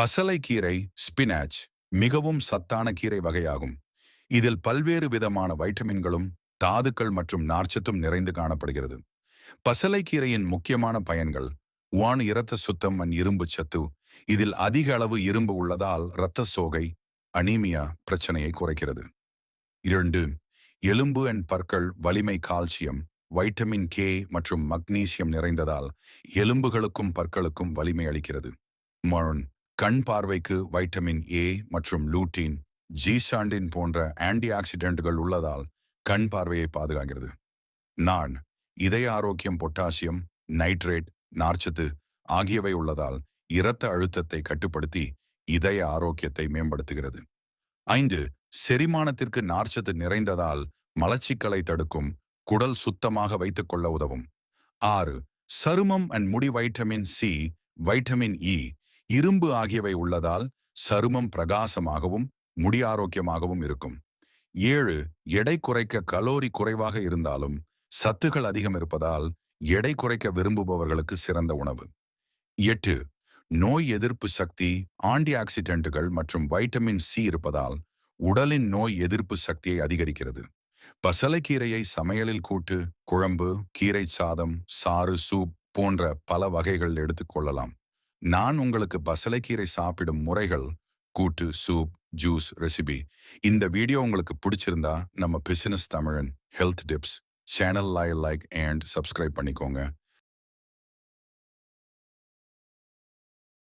பசலைக்கீரை spinach மிகவும் சத்தான கீரை வகையாகும். இதில் பல்வேறு விதமான வைட்டமின்களும் தாதுக்கள் மற்றும் நார்ச்சத்தும் நிறைந்து காணப்படுகிறது. பசலைக்கீரையின் முக்கியமான பயன்கள் வான் இரத்த சுத்தம் அண்ட் இரும்பு சத்து இதில் அதிக அளவு இரும்பு உள்ளதால் இரத்த சோகை அனீமியா பிரச்சனையை குறைக்கிறது. இரண்டு எலும்பு அண்ட் பற்கள் வலிமை கால்சியம் வைட்டமின் கே மற்றும் மக்னீசியம் நிறைந்ததால் எலும்புகளுக்கும் பற்களுக்கும் வலிமை அளிக்கிறது. மொழன் கண் பார்வைக்கு வைட்டமின் ஏ மற்றும் லூட்டீன் ஜீசாண்டின் போன்ற ஆன்டி ஆக்சிடென்ட்கள் உள்ளதால் கண் பார்வையை பாதுகாக்கிறது. நான் இதய ஆரோக்கியம் பொட்டாசியம் நைட்ரேட் நார்ச்சத்து ஆகியவை உள்ளதால் இரத்த அழுத்தத்தை கட்டுப்படுத்தி இதய ஆரோக்கியத்தை மேம்படுத்துகிறது. ஐந்து செரிமானத்திற்கு நார்ச்சத்து நிறைந்ததால் மலச்சிக்கலை தடுக்கும் குடல் சுத்தமாக வைத்துக் கொள்ள உதவும். ஆறு சருமம் அண்ட் முடி வைட்டமின் சி வைட்டமின் இ இரும்பு ஆகியவை உள்ளதால் சருமம் பிரகாசமாகவும் முடி ஆரோக்கியமாகவும் இருக்கும். ஏழு எடை குறைக்க கலோரி குறைவாக இருந்தாலும் சத்துகள் அதிகம் இருப்பதால் எடை குறைக்க விரும்புபவர்களுக்கு சிறந்த உணவு. எட்டு நோய் எதிர்ப்பு சக்தி ஆன்டி ஆக்சிடென்ட்டுகள் மற்றும் வைட்டமின் சி இருப்பதால் உடலின் நோய் எதிர்ப்பு சக்தியை அதிகரிக்கிறது. பசலைக்கீரையை சமையலில் கூட்டு குழம்பு கீரை சாதம் சாறு சூப் போன்ற பல வகைகள் எடுத்துக்கொள்ளலாம் நான் உங்களுக்கு பசலைக்கீரை சாப்பிடும் முறைகள் கூட்டு சூப் ஜூஸ் ரெசிபி இந்த வீடியோ உங்களுக்கு பிடிச்சிருந்தா நம்ம business Tamizhan health tips channel lie like and subscribe பண்ணிக்கோங்க.